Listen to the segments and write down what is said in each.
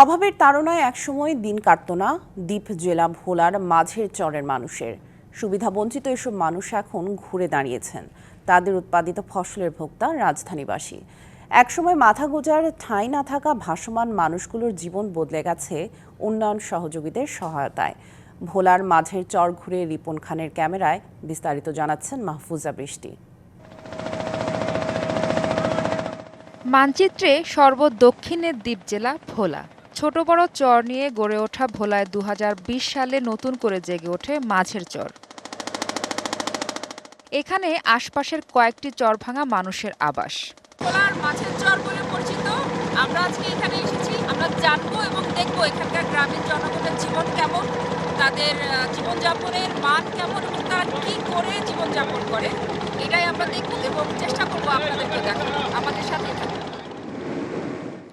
অভাবের তাড়নায় একসময় দিন কাটত না। দ্বীপ জেলা ভোলার মাঝের চরের মানুষের। সুবিধাবঞ্চিত এসব মানুষ এখন ঘুরে দাঁড়িয়েছেন। তাদের উৎপাদিত ফসলের ভোক্তা রাজধানীবাসী। একসময় মাথা গোজার, ঠাঁই না থাকা ভাসমান মানুষগুলোর জীবন বদলে গেছে উন্নয়ন সহযোগীদের সহায়তায়। ভোলার মাঝের চর ঘুরে রিপন খানের ক্যামেরায় বিস্তারিত জানাচ্ছেন মাহফুজা বৃষ্টি। মানচিত্রে সর্বদক্ষিণের দ্বীপ জেলা ভোলা। ছোট বড় চর নিয়ে গড়ে ওঠা ভোলায় দু হাজার বিশ সালে নতুন করে জেগে ওঠে মাঝের চর। এখানে আশপাশের কয়েকটি চর ভাঙা মানুষের আবাস। মাছের চর বলে পরিচিত। আমরা আজকে এখানে এসেছি। আমরা জানব এবং দেখব এখানকার গ্রামের জনগণের জীবন কেমন, তাদের জীবনযাপনের মান কেমন করে জীবনযাপন করে, এটাই আমরা দেখব চেষ্টা করব আপনাদেরকে আমাদের সাথে।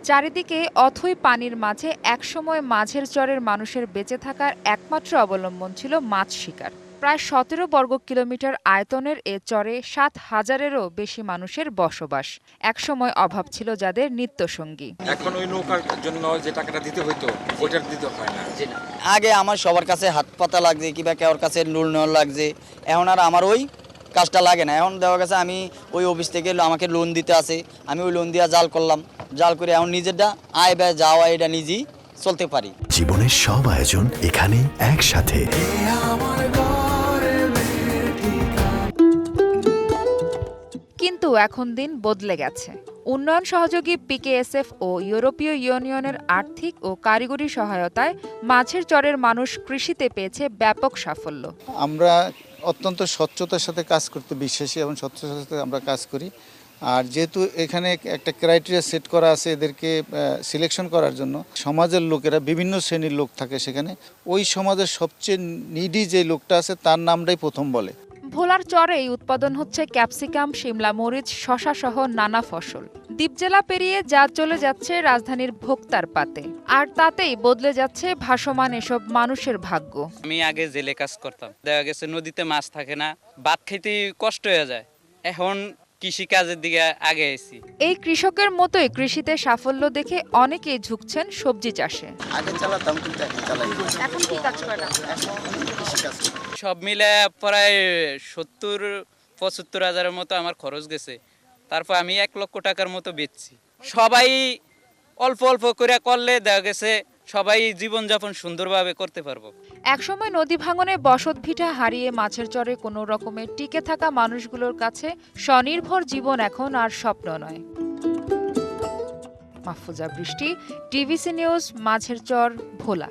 চারিদিকে অথই পানির মাঝে একসময় মাঝের চরের মানুষের বেঁচে থাকার একমাত্র অবলম্বন ছিল মাছ শিকার। প্রায় সতেরো বর্গ কিলোমিটার আয়তনের এ চরে সাত হাজারেরও বেশি মানুষের বসবাস। একসময় অভাব ছিল যাদের নিত্যসঙ্গী। এখন ওই নৌকার জন্য যে টাকাটা দিতে হইতো ওইটা দিতে হয় না। আগে আমার সবার কাছে হাত পাতা লাগছে কিংবা কেউর কাছে লোন নেওয়ার লাগছে। এখন আর আমার ওই কাজটা লাগে না। এখন দেওয়া গেছে আমি ওই অফিস থেকে আমাকে লোন দিতে আসে আমি ওই লোন দিয়ে জাল করলাম। জাল করে এখন নিজেরটা আয় ব্যয় যাওয়া এটা নিজেই চলতে পারি। জীবনের সব আয়োজন এখানে একসাথে। কিন্তু এখন দিন বদলে গেছে। উন্নয়ন সহযোগী পিকেএসএফ ও ইউরোপীয় ইউনিয়নের আর্থিক ও কারিগরি সহায়তায় মাছের চরের মানুষ কৃষিতে পেয়েছে ব্যাপক সাফল্য। আমরা অত্যন্ত স্বচ্ছতার সাথে কাজ করতে, বিশ্বাসী এবং স্বচ্ছতার সাথে আমরা কাজ করি। আর যেহেতু এখানে একটা ক্রাইটেরিয়া সেট করা আছে এদেরকে সিলেকশন করার জন্য, সমাজের লোকেরা, বিভিন্ন শ্রেণির লোক থাকে সেখানে। ওই সমাজের সবচেয়ে নিডি যে লোকটা আছে, তার নামটাই প্রথম বলে। ভোলার চরেই উৎপাদন হচ্ছে ক্যাপসিকাম, শিমলা মরিচ, শশা সহ নানা ফসল। দ্বীপজেলা পেরিয়ে যা চলে যাচ্ছে রাজধানীর ভোক্তার পাতে। আর তাতেই বদলে যাচ্ছে ভাসমান এসব মানুষের ভাগ্য। আমি আগে জেলে কাজ করতাম। দেখা গেছে নদীতে মাছ থাকে না, ভাত খেতে কষ্ট হয়ে যায়। এখন কৃষি কাজের দিকে আগে এসি এই কৃষকের মতোই কৃষিতে সাফল্য দেখে অনেকেই ঝুঁকছেন সবজি চাষে। আগে চালাতাম কিন্তু এখন চালাই এখন কি কাজ করেন সব মিলে প্রায় সত্তর পঁচাত্তর হাজারের মতো আমার খরচ গেছে। তারপর আমি এক লক্ষ টাকার মতো বেচছি। সবাই অল্প অল্প করে করলে দেখা গেছে সবাই জীবনযাপন সুন্দরভাবে করতে পারব। একসময় নদী ভাঙনে বসত ভিটা হারিয়ে মাছের চরে কোনো রকমের টিকে থাকা মানুষগুলোর কাছে স্বনির্ভর জীবন এখন আর স্বপ্ন নয়। মাহফুজা বৃষ্টি, টিভিসি নিউজ, মাছের চর, ভোলা।